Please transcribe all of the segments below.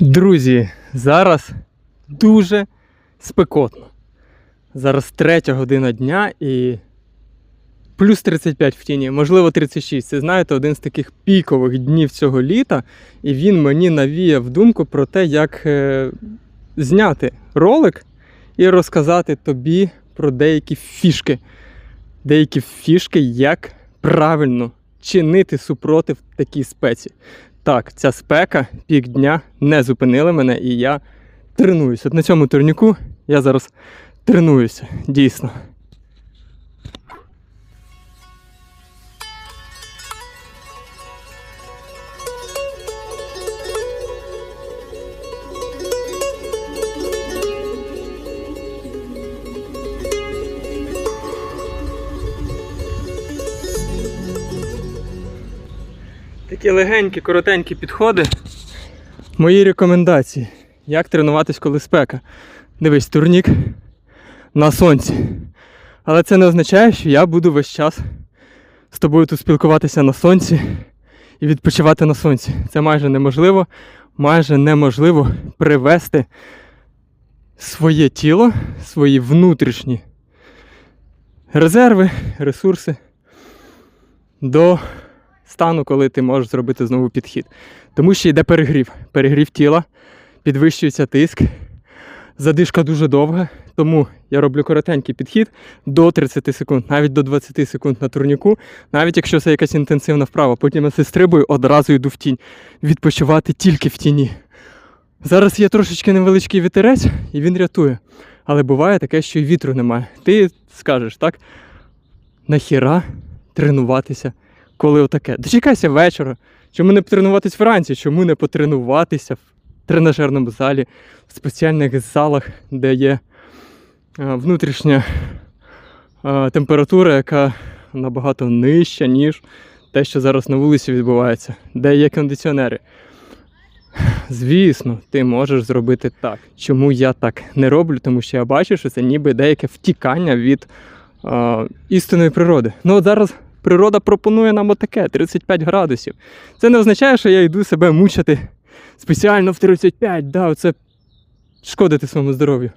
Друзі, зараз дуже спекотно. Зараз третя година дня і плюс 35 в тіні, можливо 36. Це знаєте, один з таких пікових днів цього літа. І він мені навіяв думку про те, як е, зняти ролик і розказати тобі про деякі фішки. Деякі фішки, як правильно чинити супротив такій спеці. Так, ця спека, пік дня не зупинили мене, і я тренуюсь. От на цьому турніку я зараз тренуюся, дійсно. Такі легенькі, коротенькі підходи. Мої рекомендації. Як тренуватись, коли спека. Дивись, турнік на сонці. Але це не означає, що я буду весь час з тобою тут спілкуватися на сонці і відпочивати на сонці. Це майже неможливо, майже неможливо привести своє тіло, свої внутрішні резерви, ресурси до стану, коли ти можеш зробити знову підхід. Тому що йде перегрів. Перегрів тіла, підвищується тиск, задишка дуже довга, тому я роблю коротенький підхід до 30 секунд, навіть до 20 секунд на турніку, навіть якщо це якась інтенсивна вправа, потім я стрибую, одразу йду в тінь. Відпочивати тільки в тіні. Зараз є трошечки невеличкий вітерець, і він рятує. Але буває таке, що і вітру немає. Ти скажеш, так? Нахіра тренуватися коли отаке. Дочекайся вечора. Чому не потренуватись вранці? Чому не потренуватися в тренажерному залі, в спеціальних залах, де є внутрішня температура, яка набагато нижча, ніж те, що зараз на вулиці відбувається, де є кондиціонери. Звісно, ти можеш зробити так. Чому я так не роблю? Тому що я бачу, що це ніби деяке втікання від а, істинної природи. Ну от зараз природа пропонує нам отаке 35 градусів. Це не означає, що я йду себе мучити спеціально в 35, да, оце шкодити своєму здоров'ю.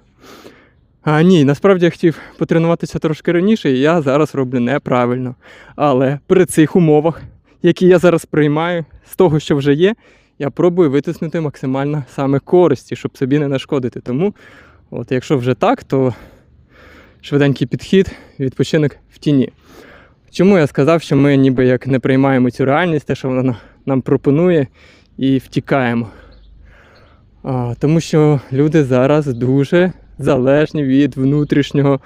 А ні, насправді я хотів потренуватися трошки раніше, і я зараз роблю неправильно. Але при цих умовах, які я зараз приймаю, з того, що вже є, я пробую витиснути максимально саме користі, щоб собі не нашкодити. Тому, от якщо вже так, то швиденький підхід, відпочинок в тіні. Чому я сказав, що ми ніби як не приймаємо цю реальність, те, що вона нам пропонує, і втікаємо? А, Тому що люди зараз дуже залежні від внутрішнього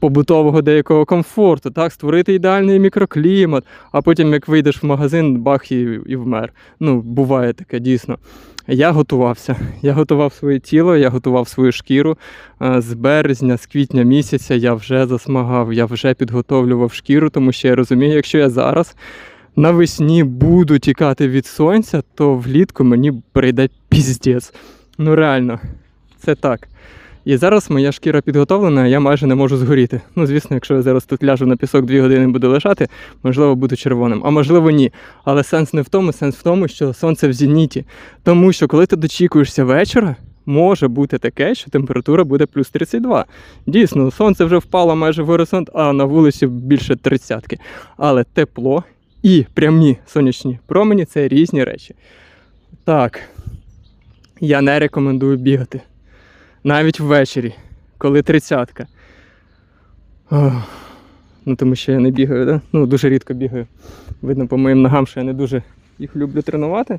побутового деякого комфорту. Так, Створити ідеальний мікроклімат, а потім, як вийдеш в магазин, бах і, і вмер. Ну, буває таке дійсно. Я готувався. Я готував своє тіло, я готував свою шкіру. З березня, з квітня місяця я вже засмагав, я вже підготовлював шкіру, тому що я розумію, якщо я зараз навесні буду тікати від сонця, то влітку мені прийде піздець. Ну реально, це так. І зараз моя шкіра підготовлена, я майже не можу згоріти. Ну, звісно, якщо я зараз тут ляжу на пісок дві години буду лежати, можливо, буду червоним, а можливо, ні. Але сенс не в тому, сенс в тому, що сонце в зеніті. Тому що, коли ти дочікуєшся вечора, може бути таке, що температура буде плюс 32. Дійсно, сонце вже впало майже в горизонт, а на вулиці більше тридцятки. Але тепло і прямі сонячні промені це різні речі. Так, я не рекомендую бігати навіть ввечері, коли тридцятка. Ну, тому що я не бігаю, да? ну дуже рідко бігаю. Видно по моїм ногам, що я не дуже їх люблю тренувати.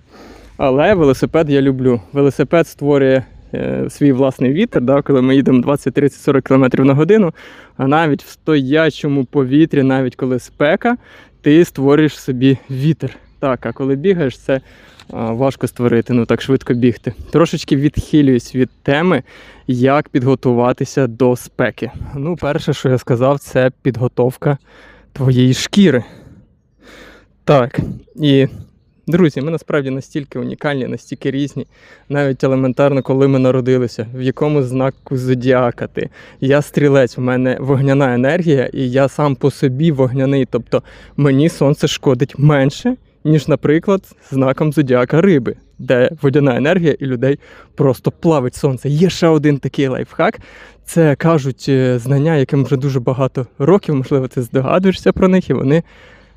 Але велосипед я люблю. Велосипед створює е, свій власний вітер, да? коли ми їдемо 20, 30, 40 км на годину. А навіть в стоячому повітрі, навіть коли спека, ти створюєш собі вітер. Так, а коли бігаєш, це важко створити, ну так швидко бігти. Трошечки відхилююсь від теми, як підготуватися до спеки. Ну, перше, що я сказав, це підготовка твоєї шкіри. Так, і, друзі, ми насправді настільки унікальні, настільки різні, навіть елементарно, коли ми народилися, в якому знаку зодіака ти. Я стрілець, в мене вогняна енергія, і я сам по собі вогняний. Тобто мені сонце шкодить менше ніж, наприклад, знаком зодіака риби, де водяна енергія і людей просто плавить сонце. Є ще один такий лайфхак. Це кажуть е, знання, яким вже дуже багато років, можливо, ти здогадуєшся про них, і вони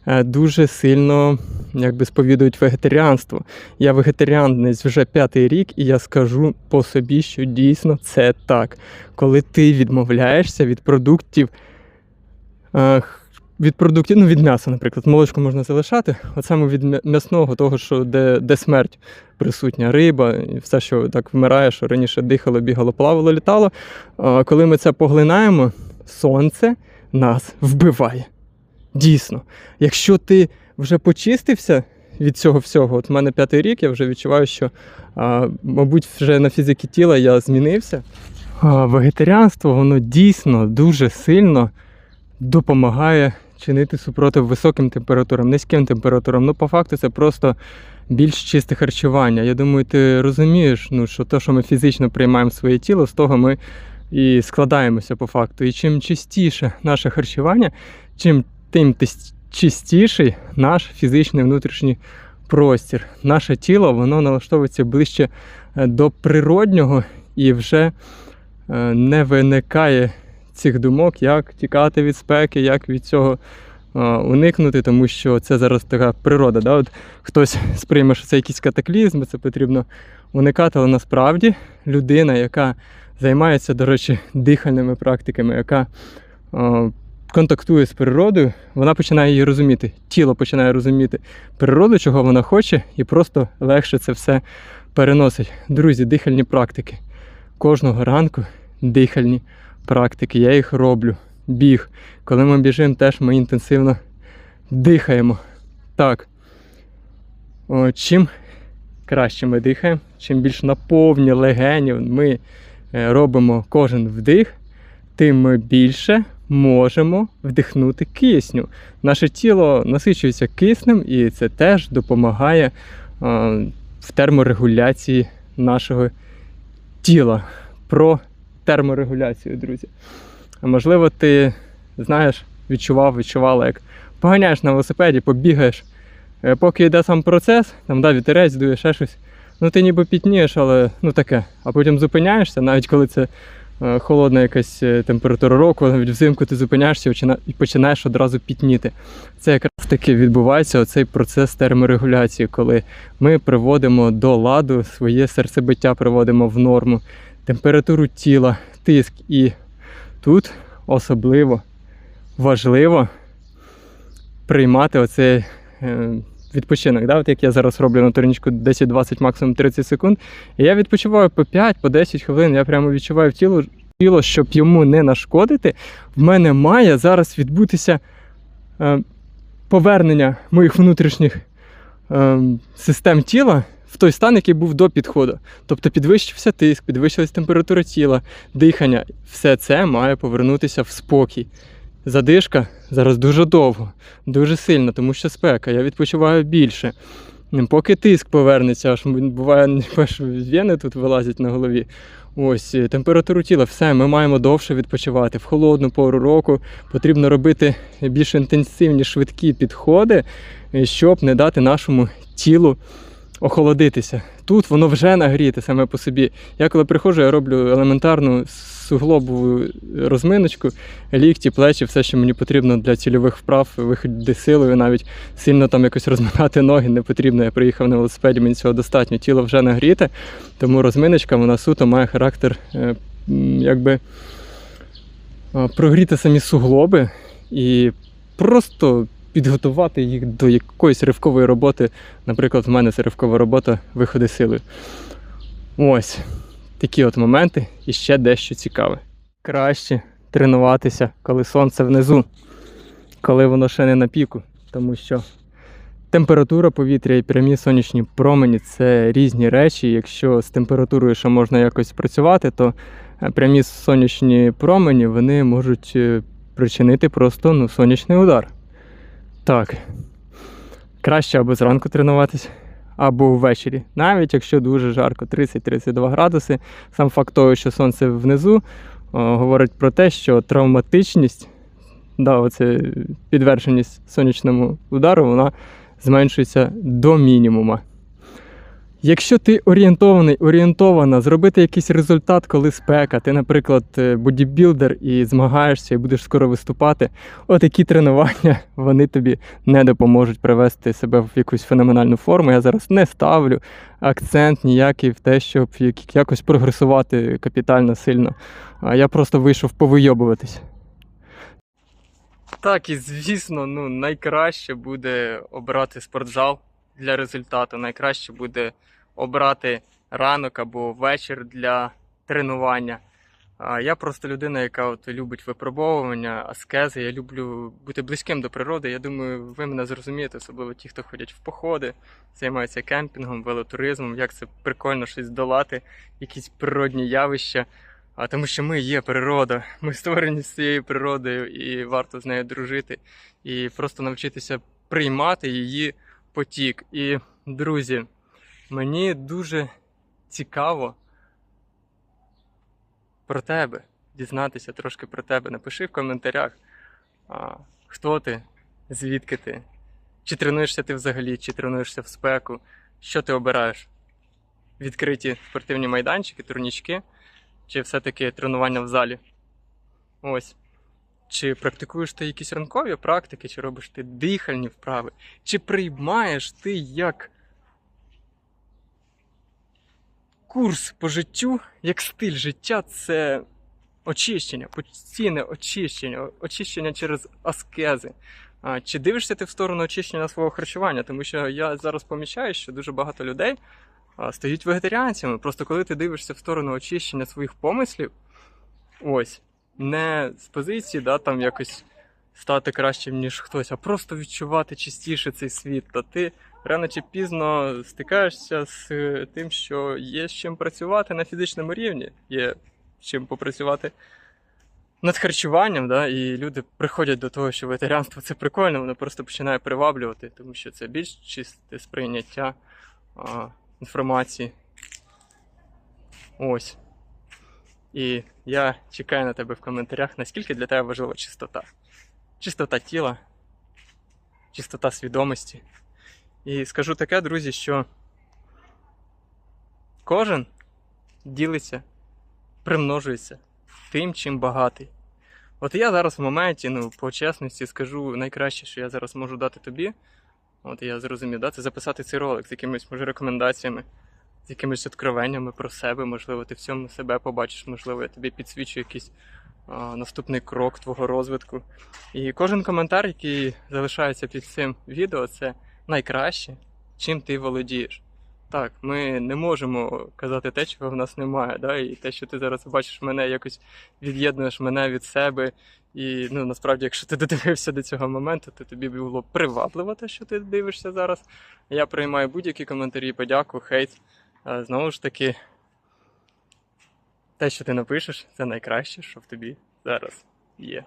е, дуже сильно якби сповідують вегетаріанство. Я вегетаріанець вже п'ятий рік, і я скажу по собі, що дійсно це так. Коли ти відмовляєшся від продуктів. Від продуктів, ну від м'яса, наприклад, молочко можна залишати, от саме від м'ясного, того, що де, де смерть присутня, риба, і все, що так вмирає, що раніше дихало, бігало, плавало, літало. Коли ми це поглинаємо, сонце нас вбиває. Дійсно. Якщо ти вже почистився від цього всього, от в мене п'ятий рік, я вже відчуваю, що, а, мабуть, вже на фізиці тіла я змінився. А, вегетаріанство, воно дійсно дуже сильно допомагає чинити супротив високим температурам, низьким температурам. Ну, по факту, це просто більш чисте харчування. Я думаю, ти розумієш, ну, що те, що ми фізично приймаємо в своє тіло, з того ми і складаємося по факту. І чим чистіше наше харчування, чим тим чистіший наш фізичний внутрішній простір. Наше тіло воно налаштовується ближче е, до природнього і вже е, не виникає цих думок, як тікати від спеки, як від цього уникнути, тому що це зараз така природа. Да? От хтось сприйме, що це якийсь катаклізм, це потрібно уникати, але насправді людина, яка займається, до речі, дихальними практиками, яка контактує з природою, вона починає її розуміти. Тіло починає розуміти природу, чого вона хоче, і просто легше це все переносить. Друзі, дихальні практики. Кожного ранку дихальні практики. Я їх роблю. Біг. Коли ми біжимо, теж ми інтенсивно дихаємо. Так. О, чим краще ми дихаємо, чим більш наповні легенів ми е, робимо кожен вдих, тим ми більше можемо вдихнути кисню. Наше тіло насичується киснем, і це теж допомагає е, в терморегуляції нашого тіла. Про терморегуляцію, друзі. А можливо, ти знаєш, відчував, відчувала, як поганяєш на велосипеді, побігаєш. Е, Поки йде сам процес, там да, вітерець, дує ще щось. Ну ти ніби пітнієш, але ну таке. А потім зупиняєшся, навіть коли це е, холодна якась е, температура року, навіть взимку ти зупиняєшся і починаєш одразу пітніти. Це якраз таки відбувається оцей процес терморегуляції, коли ми приводимо до ладу своє серцебиття, приводимо в норму, температуру тіла, тиск. І тут особливо важливо приймати оцей е, відпочинок. Да? От як я зараз роблю на турнічку 10-20, максимум 30 секунд. І я відпочиваю по 5, по 10 хвилин. Я прямо відчуваю в тіло, тіло, щоб йому не нашкодити. В мене має зараз відбутися е, повернення моїх внутрішніх е, систем тіла той стан, який був до підходу. Тобто підвищився тиск, підвищилась температура тіла, дихання. Все це має повернутися в спокій. Задишка зараз дуже довго, дуже сильно, тому що спека. Я відпочиваю більше. Поки тиск повернеться, аж буває, аж вени тут вилазять на голові. Ось е, температуру тіла, все, ми маємо довше відпочивати. В холодну пору року потрібно робити більш інтенсивні швидкі підходи, е, щоб не дати нашому тілу охолодитися. Тут воно вже нагріте саме по собі. Я коли приходжу, я роблю елементарну суглобову розминочку, лікті, плечі, все, що мені потрібно для цільових вправ, виходи силою, навіть сильно там якось розминати ноги не потрібно. Я приїхав на велосипеді, мені цього достатньо. Тіло вже нагріте, тому розминочка вона суто має характер е, якби е, прогріти самі суглоби і просто підготувати їх до якоїсь ривкової роботи. Наприклад, в мене це ривкова робота виходи силою. Ось такі от моменти і ще дещо цікаве. Краще тренуватися, коли сонце внизу, коли воно ще не на піку, тому що температура повітря і прямі сонячні промені це різні речі. Якщо з температурою ще можна якось працювати, то е, прямі сонячні промені вони можуть е, причинити просто ну, сонячний удар. Так. Краще або зранку тренуватись, або ввечері. Навіть якщо дуже жарко, 30-32 градуси. Сам факт того, що сонце внизу, говорить про те, що травматичність, да, оце підвершеність сонячному удару, вона зменшується до мінімума. Якщо ти орієнтований, орієнтована зробити якийсь результат, коли спека, ти, наприклад, е, бодібілдер і змагаєшся і будеш скоро виступати, отакі тренування вони тобі не допоможуть привести себе в якусь феноменальну форму. Я зараз не ставлю акцент ніякий в те, щоб якось прогресувати капітально сильно. Я просто вийшов повийобуватись. Так, і звісно, ну найкраще буде обрати спортзал для результату. Найкраще буде обрати ранок або вечір для тренування. Я просто людина, яка от любить випробовування, аскези. Я люблю бути близьким до природи. Я думаю, ви мене зрозумієте, особливо ті, хто ходять в походи, займаються кемпінгом, велотуризмом, як це прикольно щось долати, якісь природні явища. А тому що ми є природа, ми створені з цією природою, і варто з нею дружити, і просто навчитися приймати її потік. І, друзі, мені дуже цікаво про тебе, дізнатися трошки про тебе. Напиши в коментарях, хто ти, звідки ти, чи тренуєшся ти взагалі, чи тренуєшся в спеку, що ти обираєш? Відкриті спортивні майданчики, турнічки, чи все-таки тренування в залі? Ось. Чи практикуєш ти якісь ранкові практики, чи робиш ти дихальні вправи, чи приймаєш ти як курс по життю, як стиль життя це очищення, постійне очищення, очищення через аскези. Чи дивишся ти в сторону очищення свого харчування? Тому що я зараз помічаю, що дуже багато людей стають вегетаріанцями. Просто коли ти дивишся в сторону очищення своїх помислів, ось, не з позиції, да, там якось стати кращим, ніж хтось, а просто відчувати чистіше цей світ, то ти рано чи пізно стикаєшся з е, тим, що є з чим працювати на фізичному рівні, є з чим попрацювати над харчуванням, да, і люди приходять до того, що вегетаріанство це прикольно, воно просто починає приваблювати, тому що це більш чисте сприйняття а, інформації. Ось. І я чекаю на тебе в коментарях, наскільки для тебе важлива чистота. Чистота тіла, чистота свідомості. І скажу таке, друзі, що кожен ділиться, примножується тим, чим багатий. От я зараз в моменті, ну, по чесності скажу найкраще, що я зараз можу дати тобі. От я зрозумів, да, це записати цей ролик з якимись, може, рекомендаціями, з якимись откровеннями про себе. Можливо, ти в цьому себе побачиш, можливо, я тобі підсвічу якийсь а, наступний крок твого розвитку. І кожен коментар, який залишається під цим відео, це найкраще, чим ти володієш. Так, ми не можемо казати те, чого в нас немає. Да? І те, що ти зараз бачиш мене, якось від'єднуєш мене від себе. І ну, насправді, якщо ти додивився до цього моменту, то тобі було привабливо те, що ти дивишся зараз. Я приймаю будь-які коментарі, подяку, хейт. Знову ж таки, те, що ти напишеш, це найкраще, що в тобі зараз є.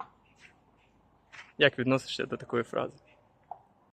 Як відносишся до такої фрази?